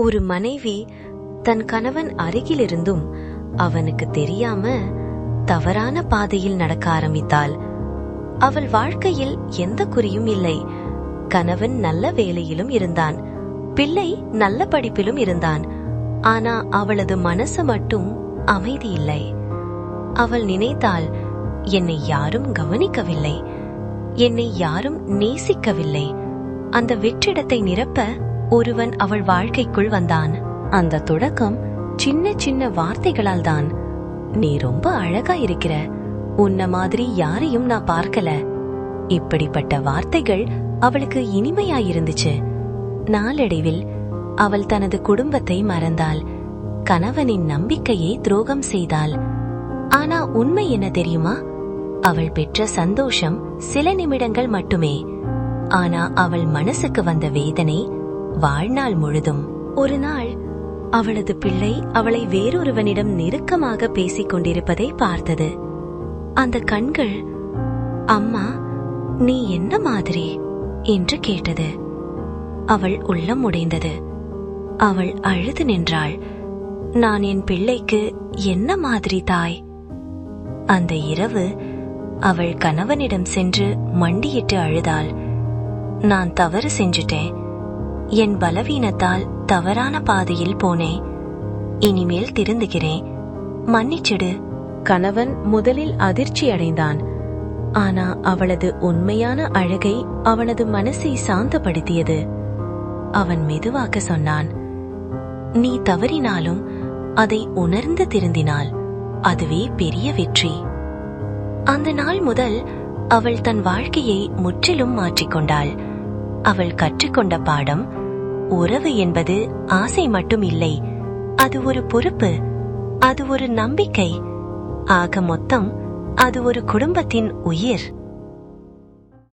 ஒரு மனைவி தன் கணவன் அருகிலிருந்தும் அவனுக்கு தெரியாம தவறான பாதையில் நடக்க ஆரம்பித்தாள். அவள் வாழ்க்கையில் எந்த குறியும் இல்லை. கணவன் நல்ல வேலையிலும் இருந்தான். பிள்ளை நல்ல படிப்பிலும் இருந்தான். ஆனா அவளது மனசு மட்டும் அமைதி இல்லை. அவள் நினைத்தாள் என்னை யாரும் கவனிக்கவில்லை. என்னை யாரும் நேசிக்கவில்லை. அந்த வெற்றிடத்தை நிரப்ப ஒருவன் அவள் வாழ்க்கைக்குள் வந்தான். அந்த தொடக்கம் சின்ன சின்ன வார்த்தைகளால் தான். நீ ரொம்ப அழகா இருக்கிற. உன்ன மாதிரி யாரையும் நான் பார்க்கல. இப்படிப்பட்ட வார்த்தைகள் அவளுக்கு இனிமையாயிருந்துச்சு. நாளடைவில் அவள் தனது குடும்பத்தை மறந்தாள். கணவனின் நம்பிக்கையை துரோகம் செய்தாள். ஆனா உண்மை என்ன தெரியுமா? அவள் பெற்ற சந்தோஷம் சில நிமிடங்கள் மட்டுமே. ஆனா அவள் மனசுக்கு வந்த வேதனை வாழ்நாள் முழுதும். ஒரு நாள் அவளது பிள்ளை அவளை வேறொருவனிடம் நெருக்கமாக பேசிக் கொண்டிருப்பதை பார்த்தது. அந்த கண்கள் அம்மா நீ என்ன மாதிரி? என்று கேட்டது. அவள் உள்ளம் உடைந்தது. அவள் அழுது நின்றாள். நான் என் பிள்ளைக்கு என்ன மாதிரி தாய்? அந்த இரவு அவள் கணவனிடம் சென்று மண்டியிட்டு அழுதாள். நான் தவறு செஞ்சுட்டேன். என் பலவீனத்தால் தவறான பாதையில் போனேன். இனிமேல் திருந்துகிறேன். மன்னிச்சிடு. கணவன் முதலில் அதிர்ச்சி அடைந்தான். ஆனா அவளது உண்மையான அழகை அவனது மனசை சாந்தப்படுத்தியது. அவன் மெதுவாக சொன்னான் நீ தவறினாலும் அதை உணர்ந்து திருந்தினாள் அதுவே பெரிய வெற்றி. அந்த நாள் முதல் அவள் தன் வாழ்க்கையை முற்றிலும் மாற்றிக்கொண்டாள். அவள் கற்றுக்கொண்ட பாடம் உறவு என்பது ஆசை மட்டும் இல்லை. அது ஒரு பொறுப்பு அது ஒரு நம்பிக்கை. ஆக மொத்தம் அது ஒரு குடும்பத்தின் உயிர்.